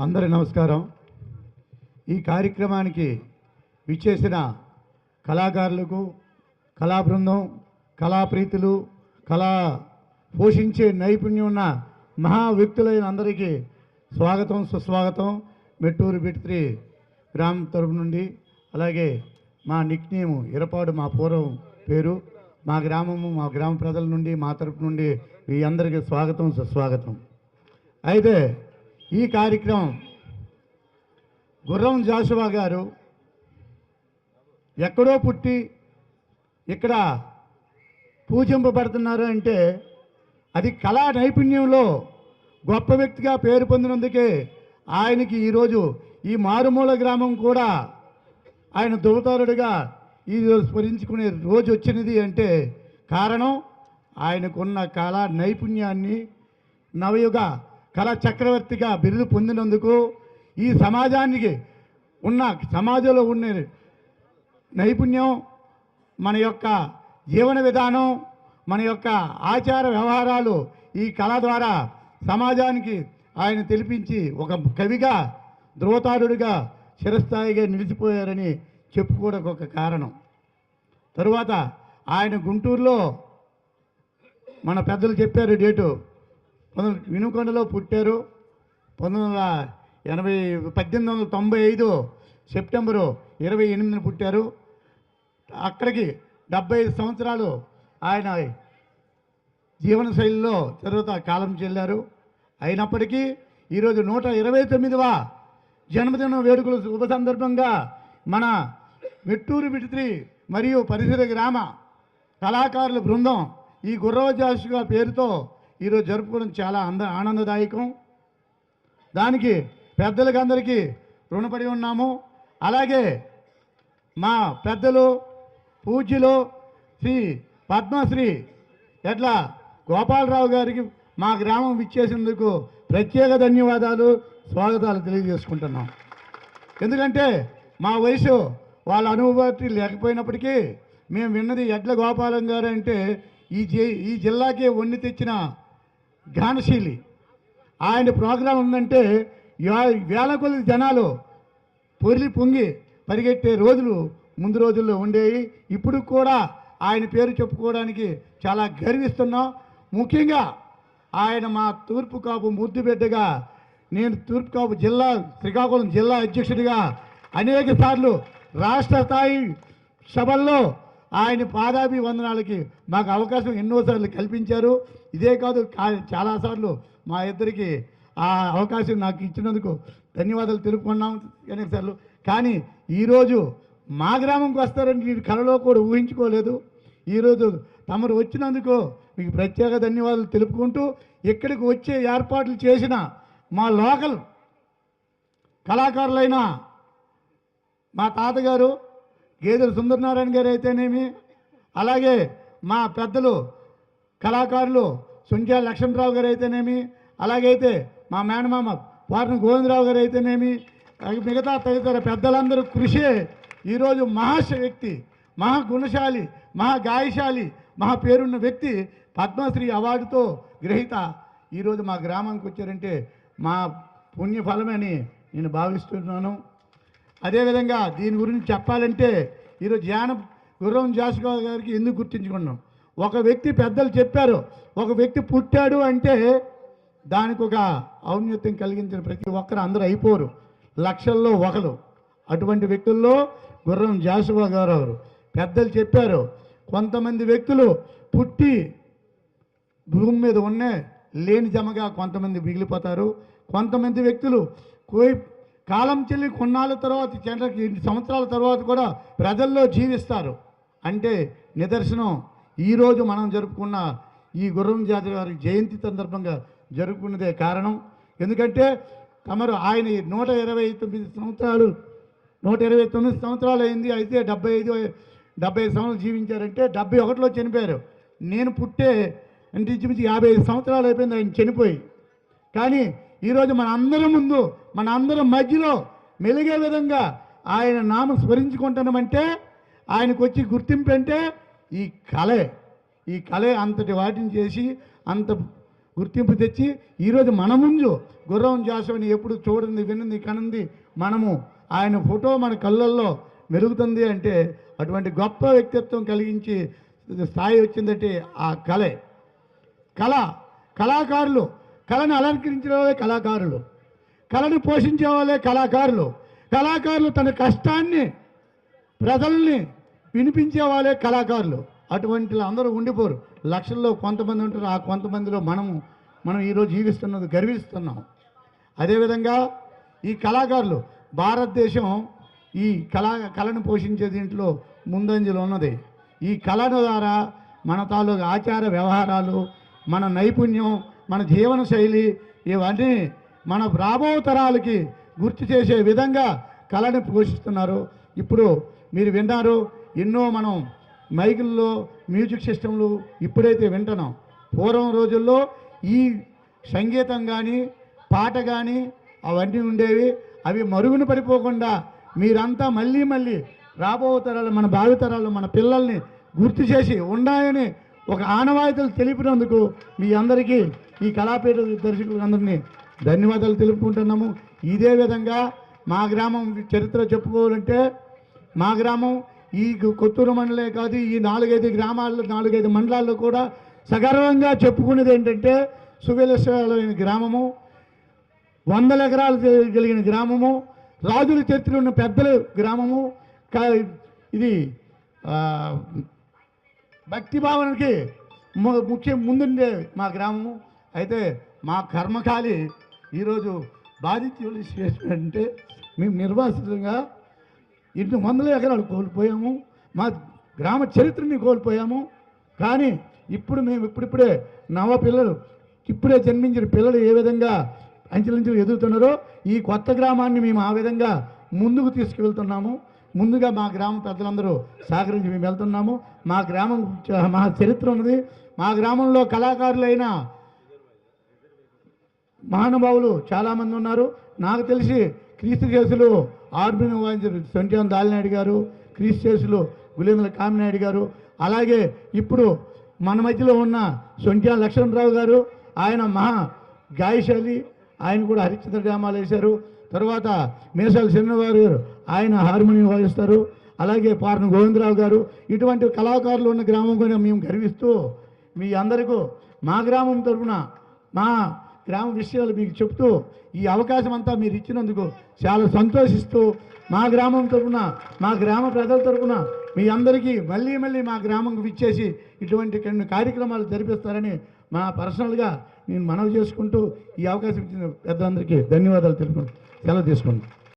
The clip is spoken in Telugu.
అందరి నమస్కారం. ఈ కార్యక్రమానికి విచ్చేసిన కళాకారులకు కళా బృందం కళాప్రీతులు కళా పోషించే నైపుణ్యం ఉన్న మహా వ్యక్తులైన అందరికీ స్వాగతం సుస్వాగతం. మెట్టూరు బిట్త్రి గ్రామం తరపు నుండి అలాగే మా నిక్నేము ఇరపాడు మా పూర్వం పేరు. మా గ్రామము మా గ్రామ ప్రజల నుండి మా తరపు నుండి మీ అందరికీ స్వాగతం సుస్వాగతం. అయితే ఈ కార్యక్రమం గుర్రం జాషువా గారు ఎక్కడో పుట్టి ఇక్కడ పూజింపబడుతున్నారు అంటే అది కళా నైపుణ్యంలో గొప్ప వ్యక్తిగా పేరు పొందినందుకే ఆయనకి ఈరోజు ఈ మారుమూల గ్రామం కూడా ఆయన దువతారుడిగా ఈరోజు స్మరించుకునే రోజు వచ్చినది అంటే కారణం ఆయనకున్న కళా నైపుణ్యాన్ని నవయుగ కళా చక్రవర్తిగా బిరుదు పొందినందుకు ఈ సమాజానికి ఉన్న సమాజంలో ఉన్న నైపుణ్యం మన యొక్క జీవన విధానం మన యొక్క ఆచార వ్యవహారాలు ఈ కళ ద్వారా సమాజానికి ఆయన తెలిపించి ఒక కవిగా ధ్రువతారుడిగా చిరస్థాయిగా నిలిచిపోయారని చెప్పుకోవడానికి ఒక కారణం. తరువాత ఆయన గుంటూరులో మన పెద్దలు చెప్పారు డేటు. పంతొమ్మిది వినుకొండలో పుట్టారు. పంతొమ్మిది వందల ఎనభై పద్దెనిమిది వందల తొంభై ఐదు సెప్టెంబరు ఇరవై ఎనిమిదిన పుట్టారు. అక్కడికి డెబ్బై ఐదు సంవత్సరాలు ఆయన జీవన శైలిలో తర్వాత కాలం చెల్లారు. అయినప్పటికీ ఈరోజు నూట ఇరవై తొమ్మిదవ జన్మదిన వేడుకల శుభ సందర్భంగా మన మెట్టూరు బిడిత్రి మరియు పరిసర గ్రామ కళాకారుల బృందం ఈ గుర్రవజాషుగా పేరుతో ఈరోజు జరుపుకోవడం చాలా అంద ఆనందదాయకం. దానికి పెద్దలకు అందరికీ రుణపడి ఉన్నాము. అలాగే మా పెద్దలు పూజ్యులు శ్రీ పద్మశ్రీ ఎట్లా గోపాలరావు గారికి మా గ్రామం ఇచ్చేసినందుకు ప్రత్యేక ధన్యవాదాలు స్వాగతాలు తెలియజేసుకుంటున్నాం. ఎందుకంటే మా వయసు వాళ్ళ అనుభూతి లేకపోయినప్పటికీ మేము విన్నది ఎడ్ల గోపాలం గారు అంటే ఈ జి ఈ జిల్లాకే వండి తెచ్చిన ఘానశీలి ఆయన ప్రోగ్రాం ఉందంటే వేల కొద్ది జనాలు పొరిలి పొంగి పరిగెట్టే రోజులు ముందు రోజుల్లో ఉండేవి. ఇప్పుడు కూడా ఆయన పేరు చెప్పుకోవడానికి చాలా గర్విస్తున్నాం. ముఖ్యంగా ఆయన మా తూర్పు కాపు ముద్దు బిడ్డగా నేను తూర్పు కాపు జిల్లా శ్రీకాకుళం జిల్లా అధ్యక్షుడిగా అనేక సార్లు రాష్ట్ర స్థాయి సభల్లో ఆయన పాదాభి వందనాలకి మాకు అవకాశం ఎన్నోసార్లు కల్పించారు. ఇదే కాదు చాలాసార్లు మా ఇద్దరికి ఆ అవకాశం నాకు ఇచ్చినందుకు ధన్యవాదాలు తెలుపుకున్నాం అనేసార్లు కానీ ఈరోజు మా గ్రామంకి వస్తారని నేను కళలో కూడా ఊహించుకోలేదు. ఈరోజు తమరు వచ్చినందుకు మీకు ప్రత్యేక ధన్యవాదాలు తెలుపుకుంటూ ఇక్కడికి వచ్చే ఏర్పాట్లు చేసిన మా లోకల్ కళాకారులైన మా తాతగారు గేదెల సుందరనారాయణ గారు అయితేనేమి అలాగే మా పెద్దలు కళాకారులు సుంజా లక్ష్మణరావు గారు అయితేనేమి అలాగైతే మా మేనమామ వారిని గోవిందరావు గారు అయితేనేమి మిగతా తదితర పెద్దలందరూ కృషే ఈరోజు మహాశ వ్యక్తి మహా గుణశాలి మహా గాయశాలి మహా పేరున్న వ్యక్తి పద్మశ్రీ అవార్డుతో గ్రహీత. ఈరోజు మా గ్రామానికి వచ్చారంటే మా పుణ్యఫలమని నేను భావిస్తున్నాను. అదేవిధంగా దీని గురించి చెప్పాలంటే ఈరోజు ధ్యాన గుర్రం జాసుగా గారికి ఎందుకు గుర్తించుకున్నాం? ఒక వ్యక్తి పెద్దలు చెప్పారు ఒక వ్యక్తి పుట్టాడు అంటే దానికి ఒక ఔన్నత్యం కలిగించిన ప్రతి ఒక్కరు అందరూ అయిపోరు. లక్షల్లో ఒకరు. అటువంటి వ్యక్తుల్లో గుర్రం జాసువా గారు పెద్దలు చెప్పారు కొంతమంది వ్యక్తులు పుట్టి భూమి మీద ఉన్నే లేని జమగా కొంతమంది మిగిలిపోతారు. కొంతమంది వ్యక్తులు కోయి కాలం చెల్లి కొన్నాళ్ళ తర్వాత చెంటకి ఇన్ని సంవత్సరాల తర్వాత కూడా ప్రజల్లో జీవిస్తారు. అంటే నిదర్శనం ఈరోజు మనం జరుపుకున్న ఈ గుర్రం జాతి గారి జయంతి సందర్భంగా జరుపుకున్నదే కారణం. ఎందుకంటే తమరు ఆయన నూట ఇరవై తొమ్మిది సంవత్సరాలు నూట ఇరవై తొమ్మిది సంవత్సరాలు అయింది. అయితే డెబ్బై ఐదు డెబ్బై ఐదు సంవత్సరాలు జీవించారంటే డెబ్బై ఒకటిలో చనిపోయారు. నేను పుట్టే అంటే ఇంచుమించు యాభై ఐదు సంవత్సరాలు అయిపోయింది ఆయన చనిపోయి. కానీ ఈరోజు మన అందరి ముందు మన అందరి మధ్యలో మెలిగే విధంగా ఆయన నామం స్మరించుకుంటామంటే ఆయనకు వచ్చి గుర్తింపు అంటే ఈ కళే. ఈ కళే అంతటి వాటిని చేసి అంత గుర్తింపు తెచ్చి ఈరోజు మన ముందు గుర్రం జాసవని ఎప్పుడు చూడండి వినింది కనుంది మనము. ఆయన ఫోటో మన కళ్ళల్లో మెరుగుతుంది అంటే అటువంటి గొప్ప వ్యక్తిత్వం కలిగించి స్థాయి వచ్చిందంటే ఆ కళే. కళ కళాకారులు కళను అలంకరించిన వాళ్ళే కళాకారులు. కళను పోషించే వాళ్ళే కళాకారులు. కళాకారులు తన కష్టాన్ని ప్రజల్ని వినిపించే వాళ్ళే కళాకారులు. అటువంటి అందరూ ఉండిపోరు. లక్షల్లో కొంతమంది ఉంటారు. ఆ కొంతమందిలో మనము మనం ఈరోజు జీవిస్తున్నది గర్విస్తున్నాం. అదేవిధంగా ఈ కళాకారులు భారతదేశం ఈ కళా కళను పోషించే దీంట్లో ముందంజలో ఉన్నది. ఈ కళ ద్వారా మన తాలూకు ఆచార వ్యవహారాలు మన నైపుణ్యం మన జీవన శైలి ఇవన్నీ మన రాబో తరాలకి గుర్తు చేసే విధంగా కళని పోషిస్తున్నారు. ఇప్పుడు మీరు విన్నారు ఎన్నో మనం మైకుల్లో మ్యూజిక్ సిస్టంలు ఇప్పుడైతే వింటున్నాం. పూర్వం రోజుల్లో ఈ సంగీతం కానీ పాట కానీ అవన్నీ ఉండేవి. అవి మరుగున పడిపోకుండా మీరంతా మళ్ళీ మళ్ళీ రాబో తరాలు మన భావితరాలు మన పిల్లల్ని గుర్తు చేసి ఉన్నాయని ఒక ఆనవాయితీలు తెలిపినందుకు మీ అందరికీ ఈ కళాపేట దర్శకులందరినీ ధన్యవాదాలు తెలుపుకుంటున్నాము. ఇదే విధంగా మా గ్రామం చరిత్ర చెప్పుకోవాలంటే మా గ్రామం ఈ కొత్తూరు మండలే కాదు ఈ నాలుగైదు గ్రామాల్లో నాలుగైదు మండలాల్లో కూడా సగర్వంగా చెప్పుకునేది ఏంటంటే సువిలసమైన గ్రామము వందల ఎకరాలు కలిగిన గ్రామము రాజుల చరిత్ర ఉన్న పెద్దల గ్రామము కా- ఇది భక్తి భావనకి ము- ముఖ్యం ముందుండే మా గ్రామము. అయితే మా కర్మకాలి ఈరోజు బాధితులు చేసినట్టే మేము నిర్వాసితంగా ఇన్ని వందల ఎకరాలు కోల్పోయాము. మా గ్రామ చరిత్రని కోల్పోయాము. కానీ ఇప్పుడు మేము ఇప్పుడిప్పుడే నవ పిల్లలు ఇప్పుడే జన్మించిన పిల్లలు ఏ విధంగా అంచెలంచెలు ఎదుగుతున్నారో ఈ కొత్త గ్రామాన్ని మేము ఆ విధంగా ముందుకు తీసుకువెళ్తున్నాము ముందుగా మా గ్రామ పెద్దలందరూ సహకరించి మేము వెళ్తున్నాము. మా గ్రామం మా చరిత్ర ఉన్నది. మా గ్రామంలో కళాకారులైన మహానుభావులు చాలామంది ఉన్నారు. నాకు తెలిసి క్రీస్తు కేసులు ఆర్మీని వాయించారు సొంట్యాన్ దాలినాయుడు గారు క్రీస్తు కేసులు గులేంద్ర కామినాయుడు గారు అలాగే ఇప్పుడు మన మధ్యలో ఉన్న సొంట్యాన్ లక్ష్మణరావు గారు. ఆయన మహా గాయశాలి. ఆయన కూడా హరిశ్చంద్ర డ్యామాలు వేశారు. తర్వాత మీసాల చిన్నవారు గారు ఆయన హార్మోనియం వాయిస్తారు. అలాగే పార్న గోవిందరావు గారు. ఇటువంటి కళాకారులు ఉన్న గ్రామం కూడా మేము గర్విస్తూ మీ అందరికీ మా గ్రామం తరఫున మా గ్రామ విషయాలు మీకు చెప్తూ ఈ అవకాశం అంతా మీరు ఇచ్చినందుకు చాలా సంతోషిస్తూ మా గ్రామం తరఫున మా గ్రామ ప్రజల తరఫున మీ అందరికీ మళ్ళీ మళ్ళీ మా గ్రామంకు విచ్చేసి ఇటువంటి కొన్ని కార్యక్రమాలు జరిపిస్తారని మా పర్సనల్గా నేను మనవి చేసుకుంటూ ఈ అవకాశం ఇచ్చిన పెద్దలందరికీ ధన్యవాదాలు తెలుపుకుంటూ సెలవు తీసుకుంటాను